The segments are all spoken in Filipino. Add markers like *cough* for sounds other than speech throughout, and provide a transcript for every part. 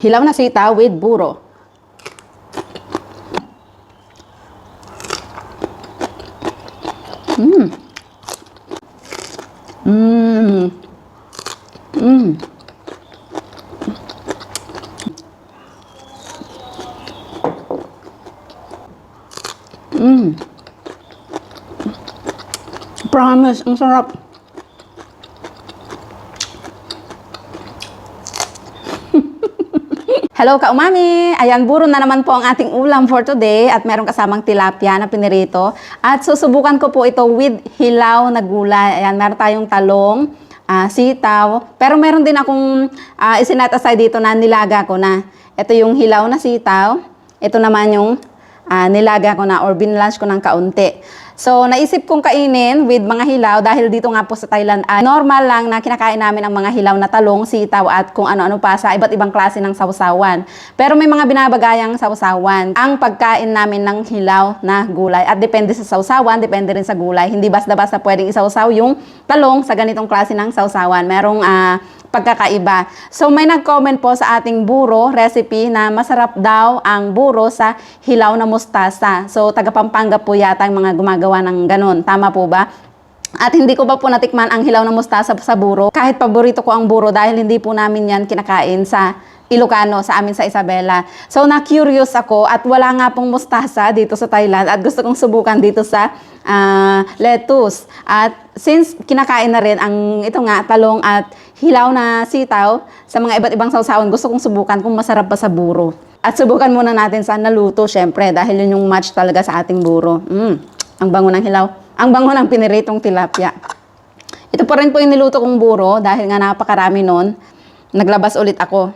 Hilaw na sitaw with buro. Mmm. Mmm. Mmm. Mmm. Promise, ang sarap. Hello ka umami! Ayan, buro na naman po ang ating ulam for today at meron kasamang tilapia na pinirito. At susubukan ko po ito with hilaw na gulay. Ayan, meron tayong talong, ah, sitaw. Pero meron din akong uh, isinet aside dito na nilaga ko na. Ito yung hilaw na sitaw. Ito naman yung ah, nilaga ko na or binlunch ko ng kaunti. So, naisip kong kainin with mga hilaw dahil dito nga po sa Thailand ay normal lang na kinakain namin ang mga hilaw na talong, sitaw at kung ano-ano pa sa iba't ibang klase ng sausawan. Pero may mga binabagayang sausawan. Ang pagkain namin ng hilaw na gulay at depende sa sausawan, depende rin sa gulay. Hindi basta-basta pwedeng isausaw yung talong sa ganitong klase ng sausawan. Merong ah, pagkakaiba. So may nag-comment po sa ating buro recipe na masarap daw ang buro sa hilaw na mustasa. So taga Pampanga po yata ang mga gumagawa ng ganun. Tama po ba? At hindi ko pa po natikman ang hilaw na mustasa sa buro. Kahit paborito ko ang buro dahil hindi po namin yan kinakain sa Ilocano sa amin sa Isabela. So na-curious ako at wala nga pong mustasa dito sa Thailand at gusto kong subukan dito sa ah, lettuce. At since kinakain na rin ang ito nga talong at hilaw na sitaw sa mga iba't ibang sausawan, gusto kong subukan kung masarap ba sa buro. At subukan muna natin sa naluto syempre dahil yun yung match talaga sa ating buro. Mm, ang bango ng hilaw. Ang bango ng piniritong tilapia. Ito pa rin po yung niluto kong buro dahil nga napakarami nun. Naglabas ulit ako.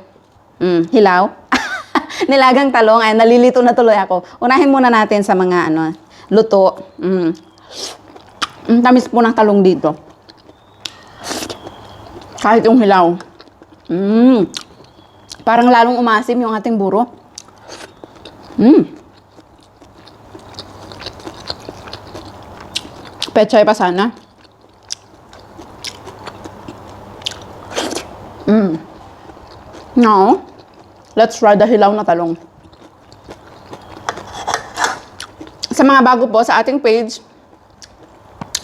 Mm, hilaw. *laughs* Nilagang talong. Ay, nalilito na tuloy ako. Unahin muna natin sa mga ano, luto. Mm. Mm, tamis po ng talong dito. Kahit yung hilaw. Mm. Parang lalong umasim yung ating buro. Mm. Pechay pa sana. Mm. No. Let's try the hilaw na talong. Mga bago po sa ating page,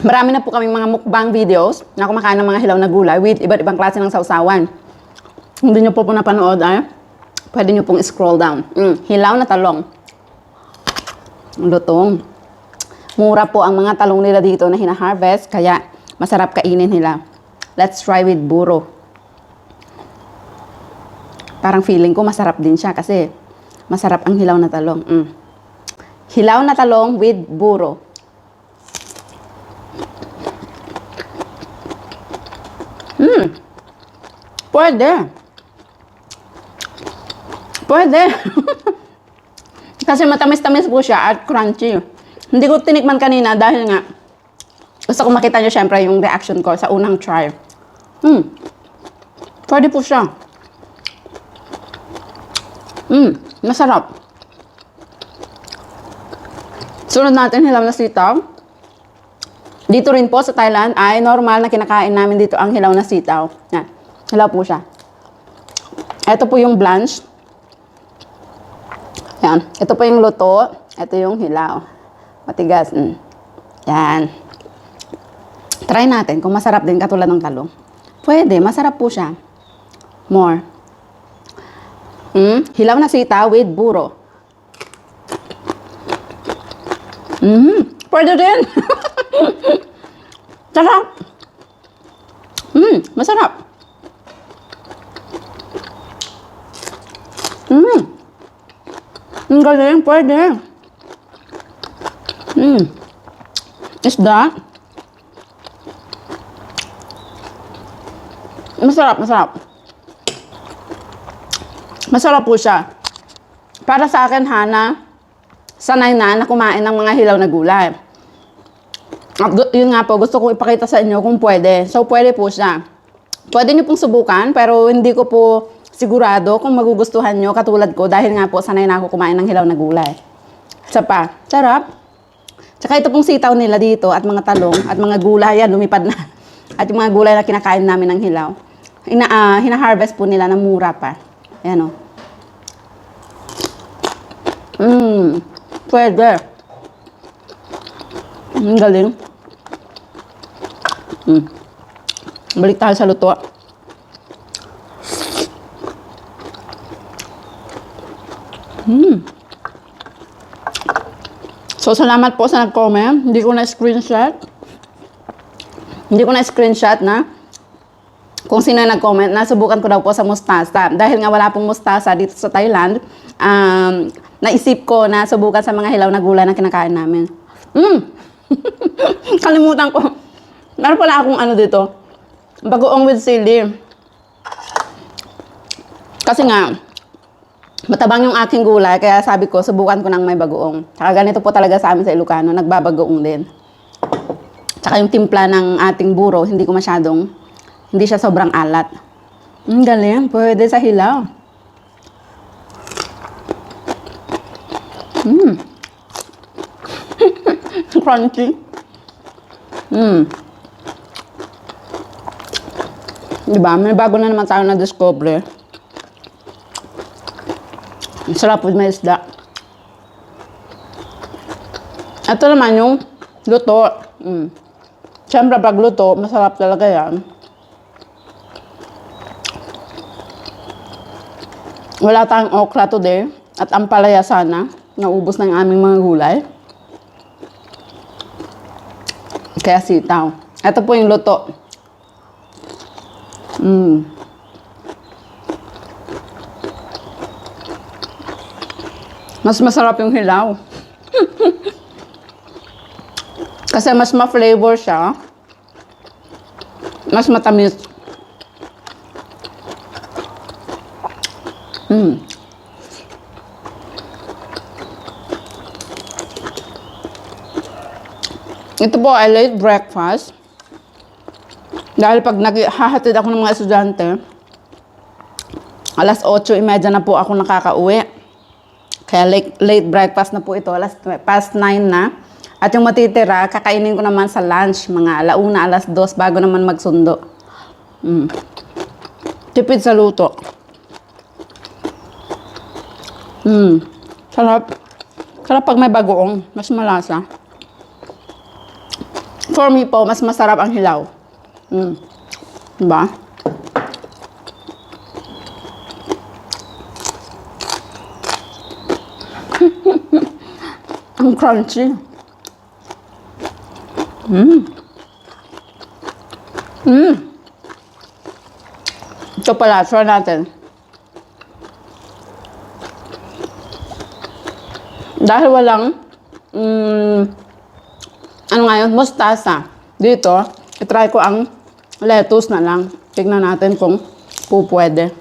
marami na po kaming mga mukbang videos na kumakain ng mga hilaw na gulay with iba't ibang klase ng sausawan. Hindi nyo po po napanood ay, pwede nyo pong scroll down. Mm, hilaw na talong. Lutong. Mura po ang mga talong nila dito na hina-harvest, kaya masarap kainin nila. Let's try with buro. Parang feeling ko masarap din siya kasi masarap ang hilaw na talong. Mm. Hilaw na talong with buro. Hmm. Pwede. Pwede. *laughs* kasi matamis-tamis po siya at crunchy. Hindi ko tinikman kanina dahil nga gusto ko makita nyo syempre yung reaction ko sa unang try. Hmm. Pwede po siya. Mm, masarap. Sunod natin hilaw na sitaw. Dito rin po sa Thailand ay normal na kinakain namin dito ang hilaw na sitaw. Yan. Hilaw po siya. Ito po yung blanch. Yan. Ito po yung luto. Ito yung hilaw. Matigas. Mm. Yan. Try natin kung masarap din katulad ng talong. Pwede. Masarap po siya. More. Mm, hilaw na sitaw with buro. อืมไประเด็นจะรับอืมมาสำหรับอืมมันก็เลี้ยงไปเด้อืม it's dark มาสลับมาสลับมาสลับปูชา para sa akin, Hana, sanay na na kumain ng mga hilaw na gulay. At yun nga po, gusto kong ipakita sa inyo kung pwede. So, pwede po siya. Pwede niyo pong subukan, pero hindi ko po sigurado kung magugustuhan nyo katulad ko dahil nga po sanay na ako kumain ng hilaw na gulay. Isa pa, sarap. Tsaka ito pong sitaw nila dito at mga talong at mga gulay yan, lumipad na. *laughs* At yung mga gulay na kinakain namin ng hilaw. Ina, ah, hina-harvest po nila na mura pa. Ayan o. Hmm. Pwede. Ang galing. Hmm. Balik tayo sa luto. Hmm. So, salamat po sa nag-comment. Hindi ko na-screenshot. Hindi ko na-screenshot na kung sino yung nag-comment, nasubukan ko daw po sa mustasa. Dahil nga wala pong mustasa dito sa Thailand, um, naisip ko na subukan sa mga hilaw na gulay na kinakain namin. Mm! *laughs* Kalimutan ko. Meron pala akong ano dito. Bagoong with sili. Kasi nga, matabang yung aking gulay, kaya sabi ko, subukan ko ng may bagoong. Tsaka ganito po talaga sa amin sa Ilocano, nagbabagoong din. Tsaka yung timpla ng ating buro, hindi ko masyadong, hindi siya sobrang alat. Ang galing, pwede sa hilaw. Mmm. *laughs* Crunchy. Mmm. Diba? May bago na naman tayo na-discover. Ang sarap with may isda. Ito naman yung luto. Mm. Siyempre, pag luto, masarap talaga yan. Wala tayong okra today. At ang palaya sana. Naubos na yung aming mga gulay. Kaya sitaw. Ito po yung luto. Mm. Mas masarap yung hilaw. *laughs* Kasi mas ma-flavor siya. Mas matamis. Ito po ay late breakfast. Dahil pag naghahatid ako ng mga estudyante, alas 8.30 na po ako nakakauwi. Kaya late, late breakfast na po ito, alas past 9 na. At yung matitira, kakainin ko naman sa lunch, mga alauna, alas 2, bago naman magsundo. Mm. Tipid sa luto. Mm. Sarap. Sarap pag may bagoong, mas malasa. For me po, mas masarap ang hilaw. Mm. Diba? *laughs* ang crunchy. Mm. Mm. Ito pala, try natin. Dahil walang mm, ano nga yun, mustasa. Dito, itry ko ang lettuce na lang. Tignan natin kung pupwede.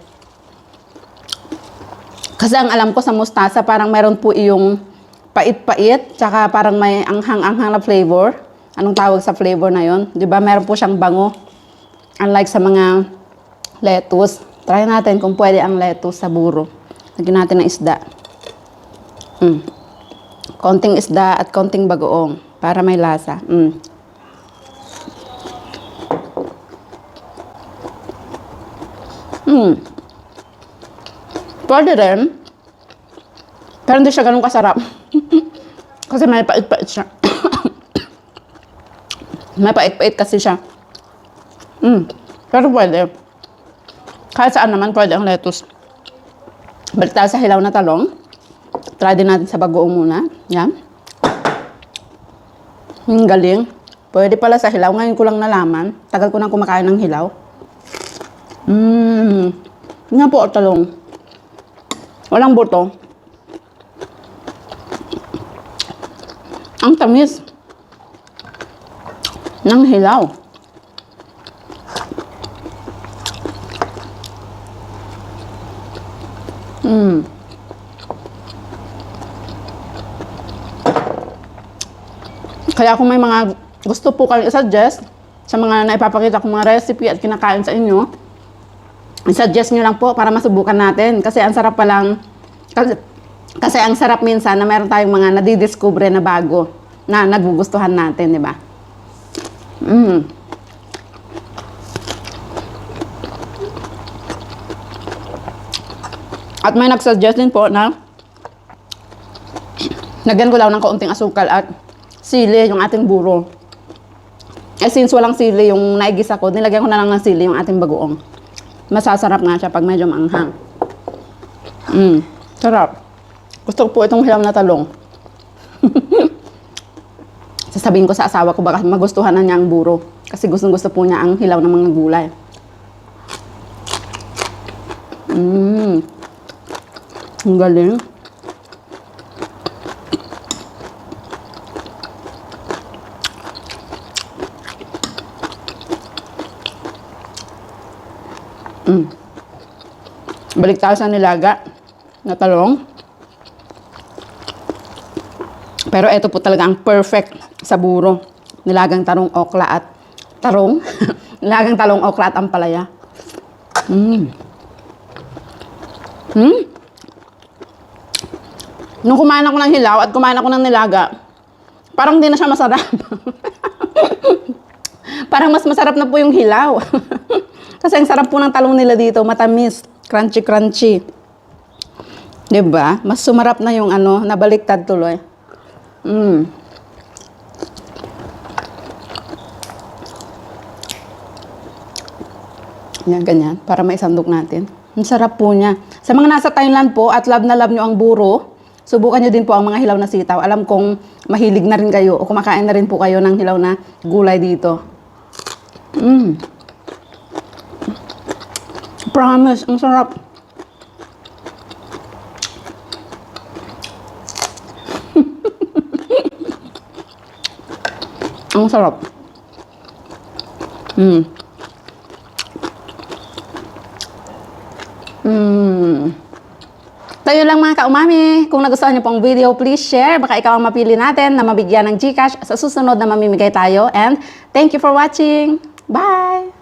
Kasi ang alam ko sa mustasa, parang meron po yung pait-pait, tsaka parang may anghang-anghang na flavor. Anong tawag sa flavor na yon? Di ba? Meron po siyang bango. Unlike sa mga lettuce. Try natin kung pwede ang lettuce sa buro. Lagyan natin ng isda. Mm. Konting isda at konting bagoong para may lasa. Mm. Mm. Pwede rin. Pero hindi siya ganun kasarap. *laughs* kasi may pait-pait siya. *coughs* may pait-pait kasi siya. Mm. Pero pwede. Kahit saan naman pwede ang lettuce. Balik tayo sa hilaw na talong. Try din natin sa bagoong muna. Yan. Ang galing. Pwede pala sa hilaw. Ngayon ko lang nalaman. Tagal ko nang kumakain ng hilaw. Mmm. Nga po, talong. Walang buto. Ang tamis. Ng hilaw. Mmm. Kaya kung may mga gusto po kayong i-suggest sa mga naipapakita kong mga recipe at kinakain sa inyo, i-suggest nyo lang po para masubukan natin. Kasi ang sarap palang, kasi, kasi ang sarap minsan na meron tayong mga nadidiscover na bago na nagugustuhan natin, di ba? Mm. At may nagsuggest din po na Lagyan ko lang ng kaunting asukal at sili yung ating buro. Eh, since walang sili yung naigisa ko, nilagyan ko na lang ng sili yung ating bagoong. Masasarap nga siya pag medyo maanghang. Mm, sarap. Gusto ko po itong hilaw na talong. *laughs* Sasabihin ko sa asawa ko baka magustuhan na niya ang buro. Kasi gustong gusto po niya ang hilaw ng mga gulay. Mmm. Ang galing. Mm. Balik tayo sa nilaga na talong. Pero ito po talaga ang perfect sa buro. Nilagang tarong okla at tarong. *laughs* Nilagang talong okla at ampalaya. Mm. Hmm? Nung kumain ako ng hilaw at kumain ako ng nilaga, parang hindi na siya masarap. *laughs* parang mas masarap na po yung hilaw. *laughs* Kasi ang sarap po ng talong nila dito, matamis, crunchy-crunchy. 'Di ba? Mas sumarap na yung ano, nabaliktad tuloy. Mm. Yan, ganyan. Para maisandok natin. Ang sarap po niya. Sa mga nasa Thailand po at love na love nyo ang buro, subukan nyo din po ang mga hilaw na sitaw. Alam kong mahilig na rin kayo o kumakain na rin po kayo ng hilaw na gulay dito. Mm. Promise, ang sarap. *laughs* ang sarap. Mm. Mm. Tayo lang mga kaumami. Kung nagustuhan niyo pong video, please share. Baka ikaw ang mapili natin na mabigyan ng Gcash sa susunod na mamimigay tayo. And thank you for watching. Bye!